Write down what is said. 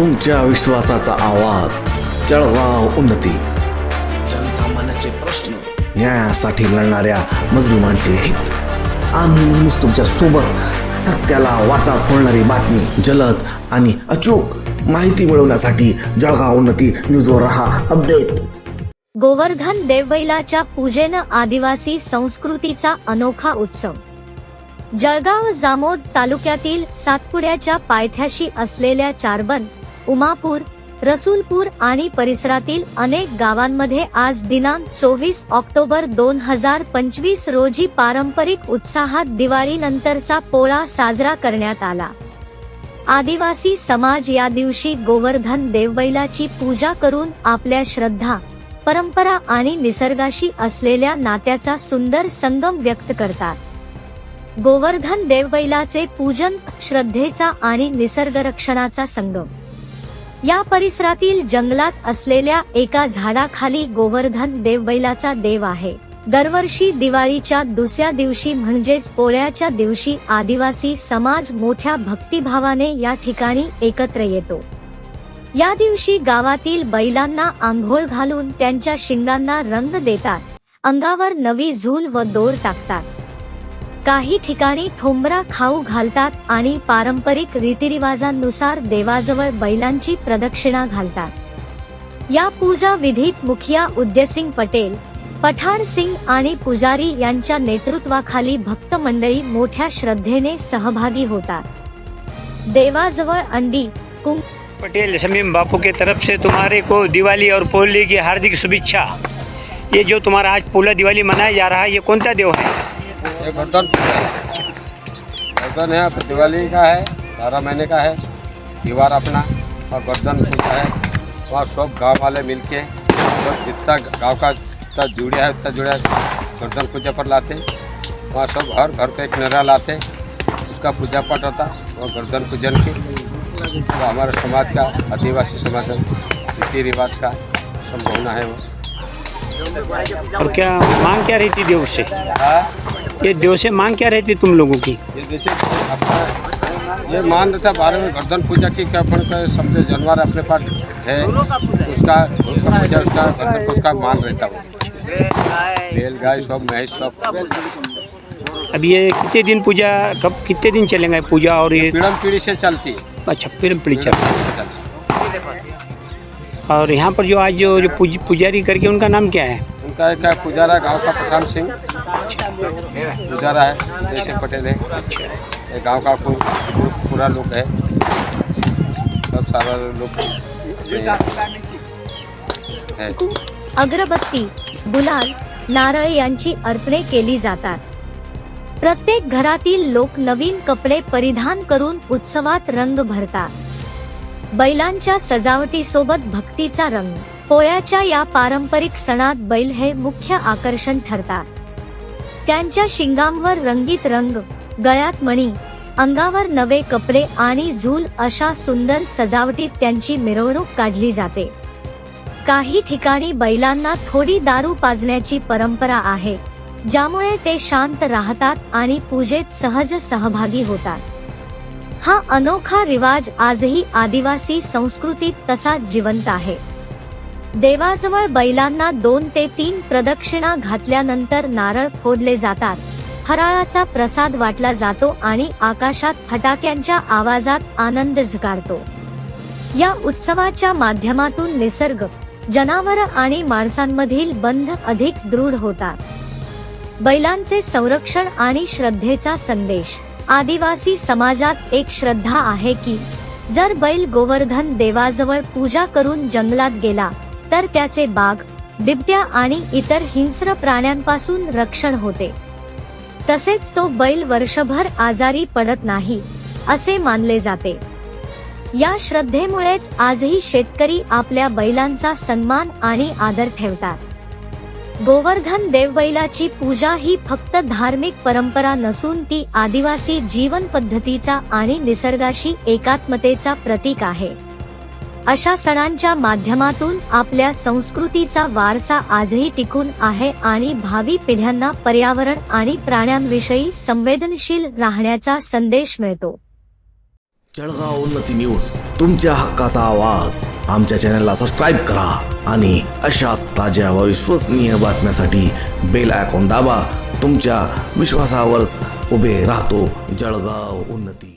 तुमच्या विश्वासाचा आवाज. जळगाव उन्नती. जनसामान्याचे प्रश्न न्यायासाठी लढणाऱ्या मजलुमांचे हित. आम्ही नेहमीच तुमच्यासोबत सत्याला वाचा फोडणारी बातमी जलद आणि अचूक माहिती मिळवण्यासाठी जळगाव उन्नती न्यूजवर रहा अपडेट. गोवर्धन देवबैलाच्या पूजेनं आदिवासी संस्कृतीचा अनोखा उत्सव. जळगाव जामोद तालुक्यातील सातपुड्याच्या पायथ्याशी असलेल्या चारबन उमापूर रसूलपूर आणि परिसरातील अनेक गावांमध्ये आज दिनांक चोवीस ऑक्टोबर दोन हजार पंचवीस रोजी पारंपरिक उत्साहात दिवाळीनंतरचा पोळा साजरा करण्यात आला. आदिवासी समाज या दिवशी गोवर्धन देवबैलाची पूजा करून आपल्या श्रद्धा परंपरा आणि निसर्गाशी असलेल्या नात्याचा सुंदर संगम व्यक्त करतात. गोवर्धन देवबैलाचे पूजन श्रद्धेचा आणि निसर्गरक्षणाचा संगम या परिसरातील जंगलात असलेल्या एका झाडाखाली गोवर्धन देवबैलाचा देव आहे. दरवर्षी दिवाळीच्या दुसऱ्या दिवशी म्हणजेच पोळ्याच्या दिवशी आदिवासी समाज मोठ्या भक्तिभावाने या ठिकाणी एकत्र येतो. या दिवशी गावातील बैलांना आंघोळ घालून त्यांच्या शिंगांना रंग देतात. अंगावर नवी झूल व दोर टाकतात. काही ठिकाणी ठोंबरा खाऊ घालतात आणि पारंपरिक रीतिरिवाजांनुसार देवाजवळ बैलांची प्रदक्षिणा घालतात. या पूजा विधीत मुखिया उद्यसिंग पटेल पठाण सिंग आणि पुजारी यांच्या नेतृत्वाखाली भक्त मंडळी मोठ्या श्रद्धेने सहभागी होतात. देवाजवळ अंडी कुंक पटेल शमीम बापू के तरफ से तुम्हारे को दिवाली और पोली की हार्दिक शुभेच्छा। ये जो तुम्हारा आज पोला दिवाली मनाया जा रहा है ये कौन सा देव है? ये गर्दन है गर्दन है अपनी दिवाली का है बारह महीने का है दीवार अपना और गर्दन पूजा है। वहाँ सब गाँव वाले मिलके सब जितना गाँव का जितना जुड़िया है उतना जुड़िया गर्दन पूजा पर लाते। वहाँ सब हर घर का एक नरा लाते उसका पूजा पाठ होता और गर्दन पूजन की। तो हमारे समाज का आदिवासी समाज रीति रिवाज का संभावना है वो। और क्या मांग क्या रहती देव से हाँ? ये देव से मांग क्या रहती तुम लोगों की? ये देखिए अपना ये मान रहता बारह में गर्दन पूजा की क्या अपन का समझे जानवर अपने पास है? उसका पूजा उसका गर्दन उसका मान रहता वो बैल गाय। सब महेश सब। अब ये कितने दिन पूजा कब कितने दिन चलेंगे पूजा और ये? पीढ़म पीढ़ी से चलती है। अच्छा फिर पीढ़ी चलती और यहाँ पर जो आज जो, जो पुजारी करके उनका नाम क्या है? है। उनका एक पुजारा गाँव का पठान सिंह। गुजारा है जैसे पटेल है। ये गांव का पूरा लोग है। सब सारा लोग है। अगरबत्ती गुलाल नारळ यांची अर्पणे केली जातात. प्रत्येक घरातील लोक नवीन कपडे परिधान करून उत्सवात रंग भरतात. बैलांच्या सजावटीसोबत भक्तीचा रंग पोळ्याच्या या पारंपरिक सणात बैल हे मुख्य आकर्षण ठरतात. त्यांच्या शिंगांवर रंगीत रंग गळ्यात मणी अंगावर नवे कपडे आणि झूल अशा सुंदर सजावटीत त्यांची मिरवणूक काढली जाते. काही ठिकाणी बैलांना थोडी दारू पाजण्याची परंपरा आहे ज्यामुळे ते शांत राहतात आणि पूजेत सहज सहभागी होतात. हा अनोखा रिवाज आजही आदिवासी संस्कृतीत तसा जिवंत आहे. देवाजवळ बैलांना दोन ते तीन प्रदक्षिणा घातल्यानंतर नारळ फोडले जातात. फराळाचा प्रसाद वाटला जातो आणि आकाशात फटाक्यांच्या आवाजात आनंद झगारतो. या उत्सवाच्या माध्यमातून निसर्ग जनावर आणि माणसांमधील बंध अधिक दृढ होतात. बैलांचे संरक्षण आणि श्रद्धेचा संदेश. आदिवासी समाजात एक श्रद्धा आहे की जर बैल गोवर्धन देवाजवळ पूजा करून जंगलात गेला तर त्याचे बाघ बिबट्या आणि इतर हिंस्र प्राण्यांपासून रक्षण होते. तसेच तो बैल वर्षभर आजारी पडत नाही असे मानले जाते. या श्रद्धेमुळेच आजही शेतकरी आपल्या बैलांचा सन्मान आणि आदर ठेवतात. गोवर्धन देवबैलाची पूजा ही फक्त धार्मिक परंपरा नसून ती आदिवासी जीवन पद्धतीचा आणि निसर्गाशी एकात्मतेचा प्रतीक आहे. अशा सणांच्या माध्यमातून आपल्या संस्कृतीचा वारसा आजही टिकून आहे आणि भावी पिढ्यांना पर्यावरण आणि प्राण्यांविषयी संवेदनशील राहण्याचा संदेश मिळतो. जळगाव उन्नती न्यूज तुमच्या हक्काचा आवाज. आमच्या चॅनलला सबस्क्राईब करा आणि अशाच ताज्या व विश्वसनीय बातम्यासाठी बेल आयकॉन दाबा. तुमच्या विश्वासावरच उभे राहतो जळगाव उन्नती.